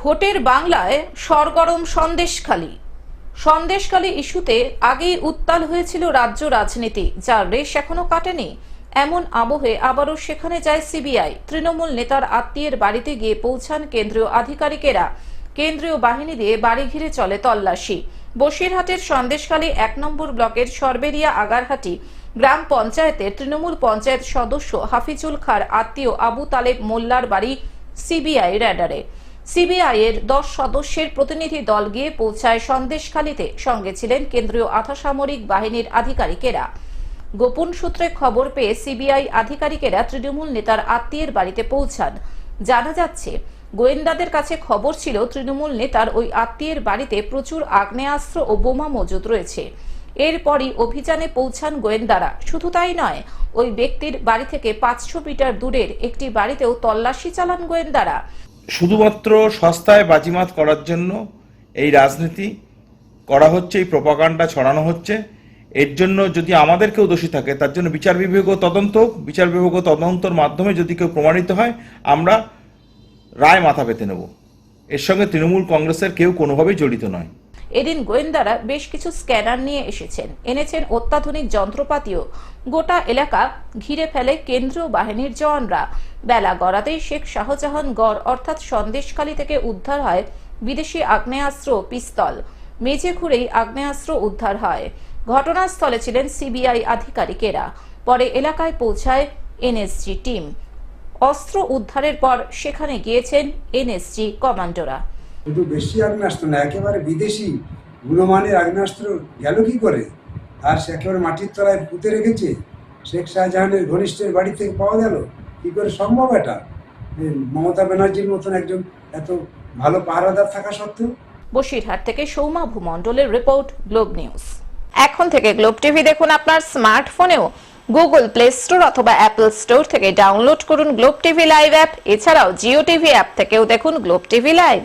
ভোটের বাংলায় সরগরম সন্দেশখালী। সন্দেশখালী ইস্যুতে আগেই উত্তাল হয়েছিল রাজ্য রাজনীতি, যার রেশ এখনও কাটেনি। এমন আবহে আবারও সেখানে যায় সিবিআই। তৃণমূল নেতার আত্মীয়ের বাড়িতে গিয়ে পৌঁছান কেন্দ্রীয় আধিকারিকেরা। কেন্দ্রীয় বাহিনী দিয়ে বাড়ি ঘিরে চলে তল্লাশি। বসিরহাটের সন্দেশখালী এক নম্বর ব্লকের সরবেরিয়া আগারহাটি গ্রাম পঞ্চায়েতের তৃণমূল পঞ্চায়েত সদস্য হাফিজুল খার আত্মীয় আবু তালেব মোল্লার বাড়ি সিবিআই র্যাডারে সিবিআই এর দশ সদস্যের প্রতিনিধি দল গিয়ে পৌঁছায় সন্দেশখালীতে। সঙ্গে ছিলেন কেন্দ্রীয় আধাসামরিক বাহিনীর আধিকারিকেরা। গোপন সূত্রে খবর পেয়ে সিবিআই আধিকারিকেরা তৃণমূল নেতার আত্মীয়ের বাড়িতে পৌঁছান। জানা যাচ্ছে, গোয়েন্দাদের কাছে খবর ছিল তৃণমূল নেতার ওই আত্মীয়ের বাড়িতে প্রচুর আগ্নেয়াস্ত্র ও বোমা মজুদ রয়েছে। এরপরই অভিযানে পৌঁছান গোয়েন্দারা। শুধু তাই নয়, ওই ব্যক্তির বাড়ি থেকে পাঁচশো মিটার দূরের একটি বাড়িতেও তল্লাশি চালান গোয়েন্দারা। শুধুমাত্র সস্তায় বাজিমাত করার জন্য এই রাজনীতি করা হচ্ছে, এই প্রপাকাণ্ডা ছড়ানো হচ্ছে। এর জন্য যদি আমাদের কেউ দোষী থাকে, তার জন্য বিচার বিভাগীয় তদন্ত বিচার বিভাগীয় তদন্তর মাধ্যমে যদি কেউ প্রমাণিত হয়, আমরা রায় মাথা পেতে নেব। এর সঙ্গে তৃণমূল কংগ্রেসের কেউ কোনোভাবেই জড়িত নয়। এদিন গোয়েন্দারা বেশ কিছু স্ক্যানার নিয়ে এসেছেন। এনেছেন অত্যাধুনিক যন্ত্রপাতিও। গোটা এলাকা ঘিরে ফেলে কেন্দ্রীয় বাহিনীর জওয়ানরা। বেলা গড়াতেই শেখ শাহজাহান গড় অর্থাৎ সন্দেশখালী থেকে উদ্ধার হয় বিদেশি আগ্নেয়াস্ত্র পিস্তল। মেঝে ঘুরেই আগ্নেয়াস্ত্র উদ্ধার হয়। ঘটনাস্থলে ছিলেন সিবিআই আধিকারিকেরা। পরে এলাকায় পৌঁছায় এনএসজি টিম। অস্ত্র উদ্ধারের পর সেখানে গিয়েছেন এনএসজি কমান্ডোরা। শুধু বেশি আগ্নেয়াস্ত্র না, একেবারে বিদেশি গুণমানের আগ্নেয়াস্ত্র গেল কি করে? আর সে একেবারে মাটির তলায় পুঁতে রেখেছে। শেখ শাহজাহানের ঘনিষ্ঠের বাড়ি থেকে পাওয়া গেল। কি করে সম্ভব এটা? মমতা ব্যানার্জির মতন একজন এত ভালো পাহারাদার থাকা সত্ত্বেও? বসিরহাট থেকে সৌমা ভূমণ্ডলের রিপোর্ট, গ্লোব নিউজ। এখন থেকে গ্লোব টিভি দেখুন আপনার স্মার্টফোনেও। গুগল প্লে স্টোর অথবা অ্যাপল স্টোর থেকে ডাউনলোড করুন গ্লোব টিভি লাইভ অ্যাপ। এছাড়াও জিও টিভি অ্যাপ থেকেও দেখুন গ্লোব টিভি লাইভ।